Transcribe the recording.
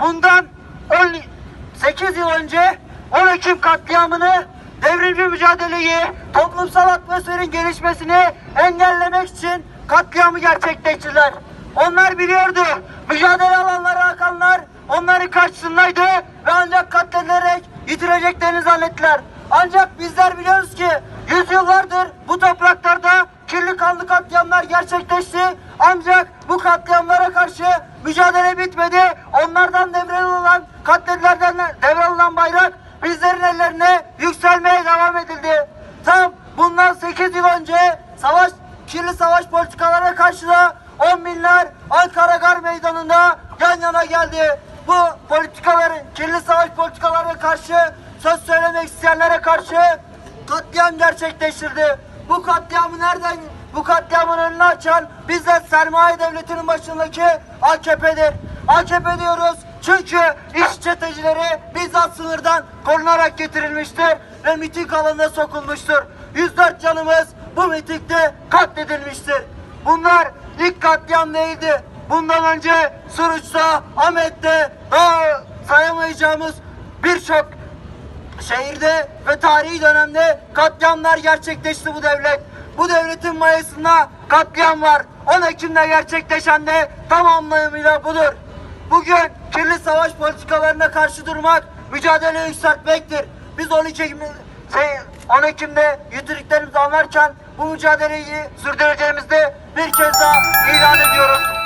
bundan 8 yıl önce 10 Ekim katliamını devrimci mücadeleyi, toplumsal atmosferin gelişmesini engellemek için katliamı gerçekleştirdiler. Onlar biliyordu. Mücadele alanlara akanlar onların karşısındaydı ve ancak katledilerek yitireceklerini zannettiler. Ancak bizler biliyoruz ki yüzyıllardır bu topraklarda kirli kanlı katliamlar gerçekleşti. Ancak bu katliamlara karşı mücadele bitmedi. Onlardan devralınan katledilerden devralınan bayrak bizlerin ellerine yükselmeye devam edildi. Tam bundan 8 yıl önce savaş kirli savaş politikalarına karşı da 10 binler Ankara Gar Meydanı'nda yan yana geldi. Bu politikaların, kirli savaş politikalarına karşı söz söylemek isteyenlere karşı katliam gerçekleştirdi. Bu katliamı nereden, bu katliamın önünü açan bizzat sermaye devletinin başındaki AKP'dir. AKP diyoruz çünkü iş çetecileri bizzat sınırdan korunarak getirilmiştir ve miting alanına sokulmuştur. 104 canımız bu mitingde katledilmiştir. Bunlar ilk katliam neydi? Bundan önce Suruç'ta, Ahmet'te daha sayamayacağımız birçok şehirde ve tarihi dönemde katliamlar gerçekleşti bu devlet. Bu devletin mayasında katliam var. 10 Ekim'de gerçekleşen de tam anlamıyla budur. Bugün kirli savaş politikalarına karşı durmak, mücadele yükseltmektir. Biz 12 Ekim, şey, 10 Ekim'de yitirdiklerimizi anlarken bu mücadeleyi sürdüreceğimizde bir kez daha ilan ediyoruz.